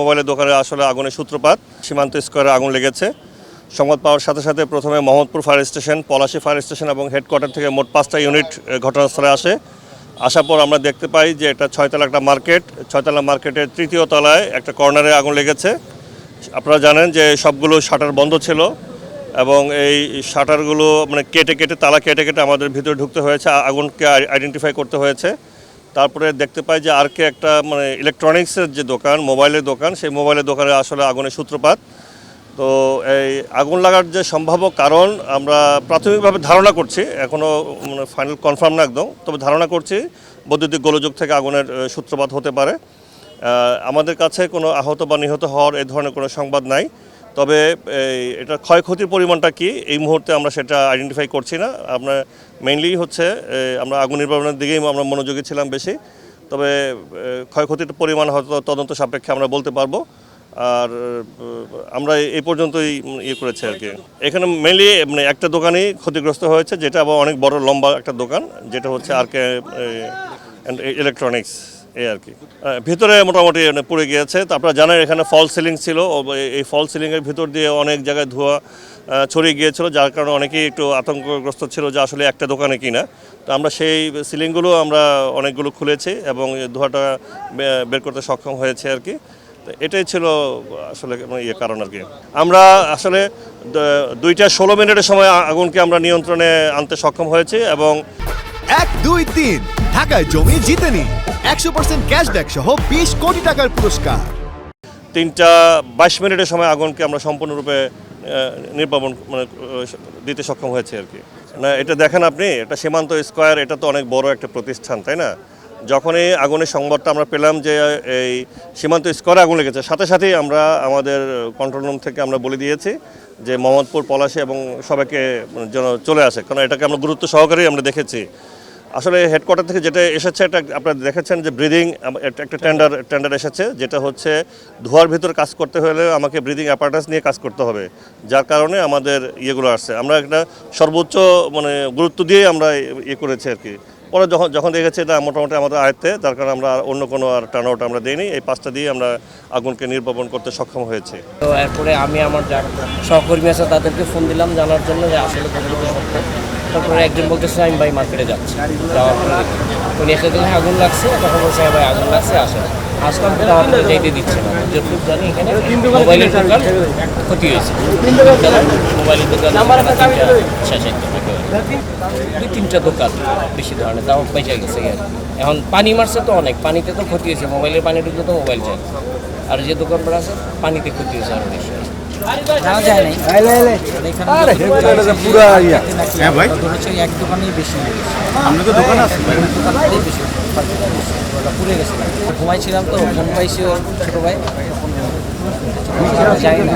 মোবাইলের দোকানে আসলে আগুনের সূত্রপাত, সীমান্ত স্কোয়ারে আগুন লেগেছে। সংবাদ পাওয়ার সাথে সাথে প্রথমে Mohammadpur fire station, Palashi fire station এবং হেডকোয়ার্টার থেকে মোট পাঁচটা ইউনিট ঘটনাস্থলে আসে। আসার পর আমরা দেখতে পাই যে এটা ছয়তলা একটা মার্কেট, ছয়তলা মার্কেটের তৃতীয় তলায় একটা কর্নারে আগুন লেগেছে। আপনারা জানেন যে সবগুলো শাটার বন্ধ ছিল এবং এই শাটারগুলো মানে কেটে কেটে, তালা কেটে কেটে আমাদের ভিতরে ঢুকতে হয়েছে আগুনকে আইডেন্টিফাই করতে হয়েছে। তারপরে দেখতে পাই যে আর কে একটা মানে ইলেকট্রনিক্সের যে দোকান মোবাইলের দোকান, সেই মোবাইলের দোকানে আসলে আগুনের সূত্রপাত। তো এই আগুন লাগার যে সম্ভাব্য কারণ আমরা প্রাথমিকভাবে ধারণা করছি এখনও মানে ফাইনাল কনফার্ম না একদম, তবে ধারণা করছি বৈদ্যুতিক গোলযোগ থেকে আগুনের সূত্রপাত হতে পারে। আমাদের কাছে কোনো আহত বা নিহত হওয়ার এ ধরনের কোনো সংবাদ নাই। তবে এটা ক্ষয়ক্ষতির পরিমাণটা কি? এই মুহূর্তে আমরা সেটা আইডেন্টিফাই করছি না। আমরা মেইনলি হচ্ছে আমরা আগুন নির্বাপনের দিকেই আমরা মনোযোগী ছিলাম বেশি। তবে ক্ষয়ক্ষতির পরিমাণ হয়তো তদন্ত সাপেক্ষে আমরা বলতে পারব। আর আমরা এই পর্যন্তই ইয়ে করেছি আর কি। এখানে মেনলি মানে একটা দোকানই ক্ষতিগ্রস্ত হয়েছে, যেটা আবার অনেক বড়, লম্বা একটা দোকান, যেটা হচ্ছে আর কে ইলেকট্রনিক্স এই আর কি। ভিতরে মোটামুটি মানে পুড়ে গিয়েছে। তো আপনারা জানেন এখানে ফল সিলিং ছিল। এই- ফল সিলিংয়ের ভিতর দিয়ে অনেক জায়গায় ধোঁয়া ছড়িয়ে গিয়েছিল, যার কারণে অনেকেই একটু আতঙ্কগ্রস্ত ছিল যে আসলে একটা দোকানে কিনা। তো আমরা সেই সিলিংগুলো আমরা অনেকগুলো খুলেছি এবং ধোঁয়াটা বের করতে সক্ষম হয়েছে আর কি। এটাই ছিল আসলে মানে ইয়ে কারণ আর কি। আমরা আসলে দুইটা ষোলো মিনিটের সময় আগুনকে আমরা নিয়ন্ত্রণে আনতে সক্ষম হয়েছি এবং এক, দুই, তিন। ঢাকায় জমি জিতে নিন। একশো পার্সেন্ট ক্যাশব্যাক সহ বিশ কোটি টাকার পুরস্কার। তিনটা বাইশ মিনিটের সময় আগুনকে আমরা সম্পূর্ণরূপে নির্বাপন মানে দিতে সক্ষম হয়েছে আর কি। না, এটা দেখেন আপনি, এটা সীমান্ত স্কোয়ার, এটা তো অনেক বড় একটা প্রতিষ্ঠান, তাই না? যখনই আগুনের সংবাদটা আমরা পেলাম যে, এই সীমান্ত স্কোয়ারে আগুন লেগেছে, সাথে সাথেই আমরা আমাদের কন্ট্রোল রুম থেকে আমরা বলে দিয়েছি যে, মোহাম্মদপুর পলাশে এবং সবাইকে যেন চলে আসে। কারণ এটাকে আমরা গুরুত্ব সহকারেই আমরা দেখেছি। আসলে হেডকোয়ার্টার থেকে যেটা এসেছে, এটা আপনারা দেখেছেন যে ব্রিদিং একটা টেন্ডার টেন্ডার এসেছে, যেটা হচ্ছে ধোয়ার ভিতরে কাজ করতে হলে আমাকে ব্রিদিং অ্যাপারেটাস নিয়ে কাজ করতে হবে। যার কারণে আমাদের ইয়েগুলো আসছে। আমরা একটা সর্বোচ্চ মানে গুরুত্ব দিয়ে আমরা ইয়ে করেছি আর কি। পরে যখন যখন দেখেছি এটা মোটামুটি আমাদের আয়ত্তে তার কারণে আমরা অন্য কোনো আর টার্ন আউট আমরা দিইনি। এই পাঁচটা দিয়ে আমরা আগুনকে নির্বাপন করতে সক্ষম হয়েছি। তো এরপরে আমি আমার যারা সহকর্মী আছে, তাদেরকে ফোন দিলাম জানার জন্য যে আসলে তারপরে একজন বলতেছে আমি ভাই মার্কেটে যাচ্ছি। যাওয়ার পরে উনি এসে দিলে আগুন লাগছে তখন বলছে হ্যাঁ ভাই আগুন লাগছে আসলে আসলাম কিন্তু আমাকে যাইতে দিচ্ছে না। যতটুকু জানি এখানে মোবাইলের দোকান ক্ষতি হয়েছে। মোবাইলের দোকান শেষ দুই তিনটা দোকান বেশি ধরনের তাও পয়সা গেছে আর এখন পানি মারছে তো অনেক পানিতে তো ক্ষতি হয়েছে। মোবাইলের পানি ঢুকলে তো মোবাইল যায়। আর যে দোকানপাট আছে পানিতে ক্ষতি হয়েছে আরও বেশি। এক দোকানেই বেশি দোকান বেশি পুড়ে গেছে ঘুমাইছিলাম তো ঘুম পাইছি ওর ছোটো ভাই জানি না